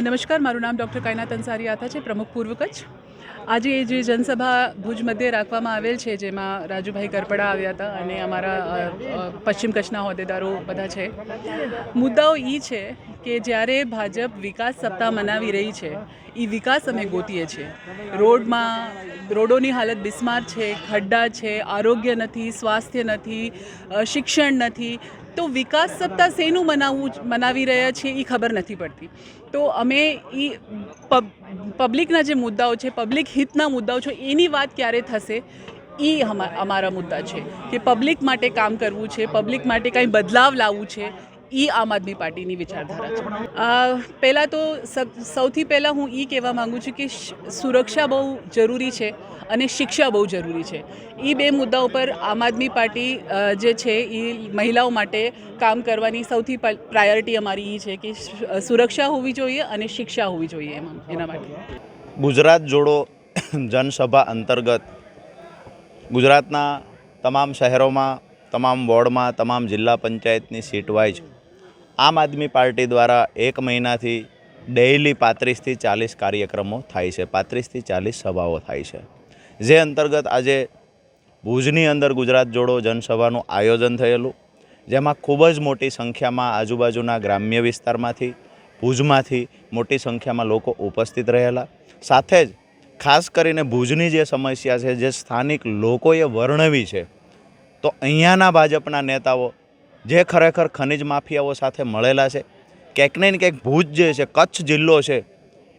નમસ્કાર, મારું નામ ડૉક્ટર કાયનાત અંસારી આથા છે, પ્રમુખ પૂર્વ કચ્છ. આજે જે જનસભા ભુજ મધ્યે રાખવામાં આવેલ છે, જેમાં રાજુભાઈ કરપડા આવ્યા હતા અને અમારા પશ્ચિમ કચ્છના હોદ્દેદારો બધા છે. મુદ્દાઓ એ છે કે જ્યારે ભાજપ વિકાસ સપ્તાહ મનાવી રહી છે એ વિકાસ અમે ગોતીએ છીએ. રોડમાં, રોડોની હાલત બિસ્માર છે, ખડ્ડા છે, આરોગ્ય નથી, સ્વાસ્થ્ય નથી શિક્ષણ નથી તો વિકાસ સપ્તાહ શેનું મનાવવું મનાવી રહ્યા છીએ એ ખબર નથી પડતી. તો અમે એ પબ્લિકના જે મુદ્દાઓ છે, પબ્લિક હિતના મુદ્દાઓ છે, એની વાત ક્યારે થશે? એ અમારા મુદ્દા છે કે પબ્લિક માટે કામ કરવું છે, પબ્લિક માટે કંઈ બદલાવ લાવવું છે એ આમ આદમી પાર્ટીની વિચારધારા છે. પહેલાં તો સૌથી પહેલાં હું એ કહેવા માગું છું કે સુરક્ષા બહુ જરૂરી છે અને શિક્ષા બહુ જરૂરી છે. એ બે મુદ્દા ઉપર આમ આદમી પાર્ટી જે છે એ મહિલાઓ માટે કામ કરવાની સૌથી પ્રાયોરિટી અમારી એ છે કે સુરક્ષા હોવી જોઈએ અને શિક્ષા હોવી જોઈએ એમાં, એના માટે. ગુજરાત જોડો જનસભા અંતર્ગત ગુજરાતના તમામ શહેરોમાં, તમામ વોર્ડમાં, તમામ જિલ્લા પંચાયતની સીટ વાઇઝ આમ આદમી પાર્ટી દ્વારા એક મહિનાથી ડેઇલી પાંત્રીસથી ચાલીસ કાર્યક્રમો થાય છે, પાંત્રીસથી ચાલીસ સભાઓ થાય છે. જે અંતર્ગત આજે ભુજની અંદર ગુજરાત જોડો જનસભાનું આયોજન થયેલું, જેમાં ખૂબ જ મોટી સંખ્યામાં આજુબાજુના ગ્રામ્ય વિસ્તારમાંથી, ભુજમાંથી મોટી સંખ્યામાં લોકો ઉપસ્થિત રહેલા. સાથે જ ખાસ કરીને ભુજની જે સમસ્યા છે, જે સ્થાનિક લોકોએ વર્ણવી છે, તો અહીંયાના ભાજપના નેતાઓ જે ખરેખર ખનિજ માફિયાઓ સાથે મળેલા છે, ક્યાંક ને ક્યાંક ભુજ જે છે, કચ્છ જિલ્લો છે,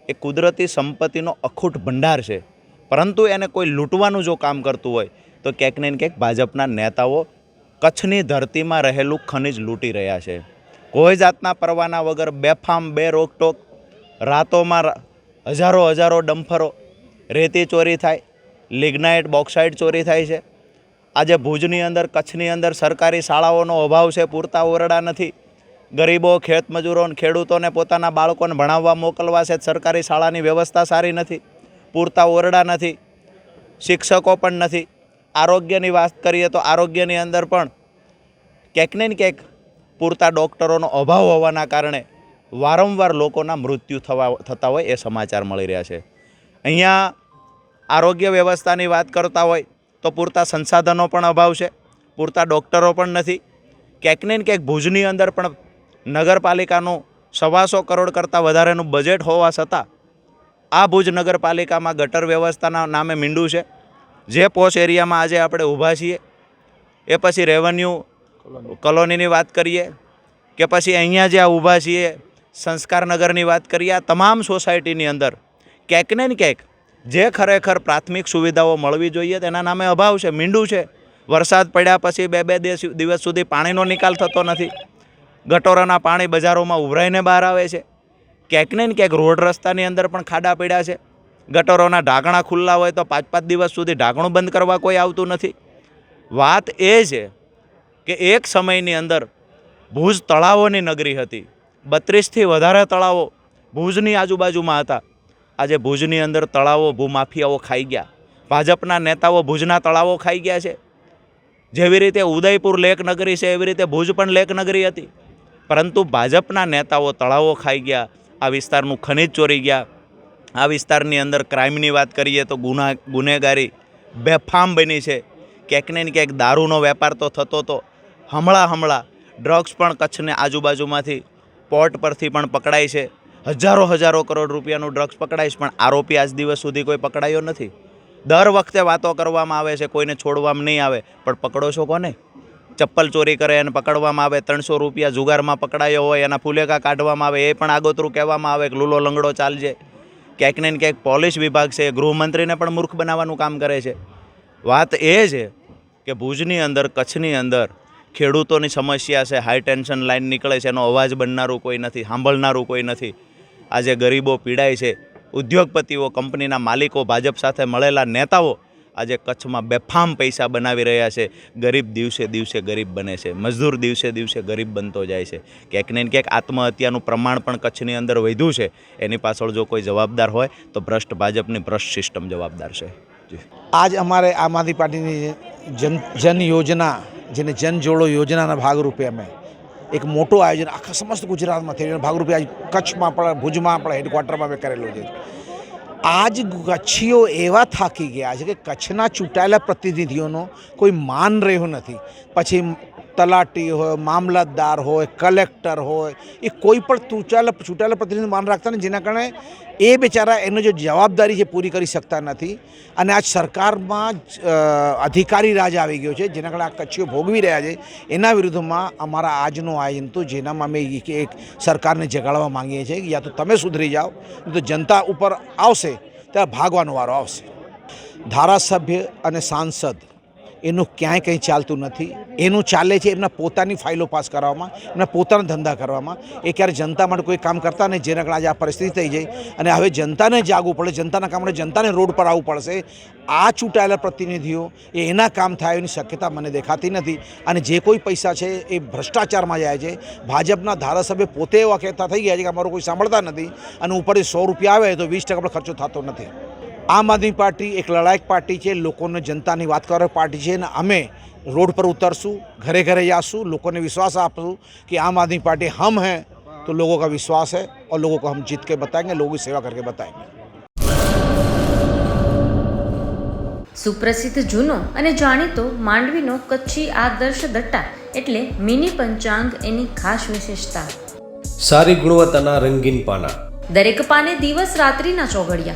એ કુદરતી સંપત્તિનો અખૂટ ભંડાર છે. પરંતુ એને કોઈ લૂંટવાનું જો કામ કરતું હોય, તો ક્યાંક ને ક્યાંક ભાજપના નેતાઓ કચ્છની ધરતીમાં રહેલું ખનિજ લૂંટી રહ્યા છે. કોઈ જાતના પરવાના વગર બેફામ, બે રોકટોક, રાતોમાં હજારો હજારો ડમ્ફરો રેતી ચોરી થાય, લિગ્નાઇટ બોક્સાઇડ ચોરી થાય છે. આજે ભુજની અંદર, કચ્છની અંદર સરકારી શાળાઓનો અભાવ છે, પૂરતા ઓરડા નથી. ગરીબો ખેતમજૂરોને ખેડૂતોને પોતાના બાળકોને ભણાવવા મોકલવા છે, સરકારી શાળાની વ્યવસ્થા સારી નથી, પૂરતા ઓરડા નથી, શિક્ષકો પણ નથી. આરોગ્યની વાત કરીએ તો આરોગ્યની અંદર પણ ક્યાંક ને ક્યાંક પૂરતા ડૉક્ટરોનો અભાવ હોવાના કારણે વારંવાર લોકોના મૃત્યુ થવા, થતા હોય એ સમાચાર મળી રહ્યા છે. અહીંયા આરોગ્ય વ્યવસ્થાની વાત કરતા હોય તો પૂરતા સંસાધનો પણ અભાવ છે, પૂરતા ડૉક્ટરો પણ નથી. ક્યાંક ને ક્યાંક ભુજની અંદર પણ નગરપાલિકાનું સવાસો કરોડ કરતાં વધારેનું બજેટ હોવા છતાં આ ભુજ નગરપાલિકામાં ગટર વ્યવસ્થાના નામે મીંડું છે. જે પોશ એરિયામાં આજે આપણે ઊભા છીએ, એ પછી રેવન્યુ કોલોનીની વાત કરીએ કે પછી અહીંયા જે આ ઊભા છીએ સંસ્કારનગરની વાત કરીએ, આ તમામ સોસાયટીની અંદર ક્યાંક ને ક્યાંક જે ખરેખર પ્રાથમિક સુવિધાઓ મળવી જોઈએ તેના નામે અભાવ છે, મીંડું છે. વરસાદ પડ્યા પછી બે બે દિવસ સુધી પાણીનો નિકાલ થતો નથી. ગટોરાના પાણી બજારોમાં ઉભરાઈને બહાર આવે છે. ક્યાંક ને ક્યાંક રોડ રસ્તાની અંદર પણ ખાડા પડ્યા છે. ગટરોના ઢાંકણા ખુલ્લા હોય તો પાંચ પાંચ દિવસ સુધી ઢાંકણું બંધ કરવા કોઈ આવતું નથી. વાત એ છે કે એક સમયની અંદર ભુજ તળાવોની નગરી હતી. બત્રીસથી વધારે તળાવો ભુજની આજુબાજુમાં હતા. આજે ભુજની અંદર તળાવો ભૂમાફિયાઓ ખાઈ ગયા. ભાજપના નેતાઓ ભુજના તળાવો ખાઈ ગયા છે. જેવી રીતે ઉદયપુર લેક નગરી છે, એવી રીતે ભુજ પણ લેક નગરી હતી. પરંતુ ભાજપના નેતાઓ તળાવો ખાઈ ગયા, આ વિસ્તારનું ખનિજ ચોરી ગયા. આ વિસ્તારની અંદર ક્રાઇમની વાત કરીએ તો ગુના, ગુનેગારી બેફામ બની છે. ક્યાંક ને ક્યાંક દારૂનો વેપાર તો થતો હતો હમણાં હમણાં ડ્રગ્સ પણ કચ્છને આજુબાજુમાંથી પોર્ટ પરથી પણ પકડાય છે. હજારો હજારો કરોડ રૂપિયાનું ડ્રગ્સ પકડાય છે પણ આરોપી આજ દિવસ સુધી કોઈ પકડાયો નથી. દર વખતે વાતો કરવામાં આવે છે, કોઈને છોડવામાં નહીં આવે, પણ પકડો છો કોને? ચપ્પલ ચોરી કરે એને પકડવામાં આવે, ત્રણસો રૂપિયા જુગારમાં પકડાયો હોય, એના ફુલેકા કાઢવામાં આવે, એ પણ આગોતરું કહેવામાં આવે કે લૂલો લંગડો ચાલજે. ક્યાંક ને ક્યાંક પોલીસ વિભાગ છે, ગૃહમંત્રીને પણ મૂર્ખ બનાવવાનું કામ કરે છે. વાત એ છે કે ભુજની અંદર, કચ્છની અંદર ખેડૂતોની સમસ્યા છે, હાઈ ટેન્શન લાઈન નીકળે છે, એનો અવાજ બનનારું કોઈ નથી, સાંભળનારું કોઈ નથી. આજે ગરીબો પીડાય છે. ઉદ્યોગપતિઓ, કંપનીના માલિકો, ભાજપ સાથે મળેલા નેતાઓ આજે કચ્છમાં બેફામ પૈસા બનાવી રહ્યા છે. ગરીબ દિવસે દિવસે ગરીબ બને છે. મજદૂર દિવસે દિવસે ગરીબ બનતો જાય છે. ક્યાંક ને ક્યાંક આત્મહત્યાનું પ્રમાણ પણ કચ્છની અંદર વધ્યું છે. એની પાછળ જો કોઈ જવાબદાર હોય, તો ભ્રષ્ટ ભાજપની ભ્રષ્ટ સિસ્ટમ જવાબદાર છે. આજ અમારે આમ આદમી પાર્ટીની જન જન યોજના, જેને જન જોડો યોજનાના ભાગરૂપે અમે એક મોટું આયોજન આખા સમસ્ત ગુજરાતમાં થયું ભાગરૂપે આજ કચ્છમાં પણ, ભુજમાં પણ, હેડક્વાર્ટરમાં મેં કરેલું છે. આજ કચ્છીઓ એવા થાકી ગયા છે કે કચ્છના ચૂંટાયેલા પ્રતિનિધિઓનો કોઈ માન રહ્યું નથી. પછી તલાટી હોય મામલતદાર હોય કલેક્ટર હોય એ કોઈ પણ ચૂંટાયેલા ચૂંટાયેલા પ્રતિનિધિ માન રાખતા ને જેના કારણે એ બેચારા એનો જે જવાબદારી છે પૂરી કરી શકતા નથી. અને આજ સરકારમાં જ, અધિકારી રાજ આવી ગયો છે. જેના કારણે આ કચ્છીઓ ભોગવી રહ્યા છે. એના વિરુદ્ધમાં અમારા આજનું આયોજન તો જેનામાં અમે એક સરકારને જગાડવા માંગીએ છીએ યા તો તમે સુધરી જાઓ તો જનતા ઉપર આવશે ત્યારે ભાગવાનો વારો આવશે. ધારાસભ્ય અને સાંસદ એનું ક્યાંય કંઈ ચાલતું નથી. એનું ચાલે છે એમના પોતાની ફાઇલો પાસ કરવામાં, એમના પોતાના ધંધા કરવામાં. એ ક્યારે જનતા માટે કોઈ કામ કરતા નહીં, જેના કારણે આજે આ પરિસ્થિતિ થઈ જાય. અને હવે જનતાને જાગવું પડે, જનતાના કામ માટે જનતાને રોડ પર આવવું પડશે. આ ચૂંટાયેલા પ્રતિનિધિઓ, એ એના કામ થાય, એની શક્યતા મને દેખાતી નથી. અને જે કોઈ પૈસા છે, એ ભ્રષ્ટાચારમાં જાય છે. ભાજપના ધારાસભ્ય પોતે એવા કહેતા થઈ ગયા છે કે અમારું કોઈ સાંભળતા નથી. અને ઉપરથી સો રૂપિયા આવે તો વીસ ટકા ખર્ચો થતો નથી. આમ આદમી પાર્ટી એક લડાયક પાર્ટી છે લોકોને જનતાની વાત કરવા પાર્ટી છે અને અમે રોડ પર ઉતરશું ઘરે ઘરે જાશું લોકોને વિશ્વાસ આપશું કે આમ આદમી પાર્ટી હમ હૈ તો લોકો કા વિશ્વાસ હૈ और लोगों को हम जीत के बताएंगे लोगों की सेवा સુપ્રસિદ્ધ જૂનો અને જાણીતો માંડવીનો કચ્છી આદર્શ દટ્ટા એટલે મિની પંચાંગ એની ખાસ વિશેષતા. સારી ગુણવત્તાના રંગીન પાના. દરેક પાને દિવસ રાત્રિના ચોગડિયા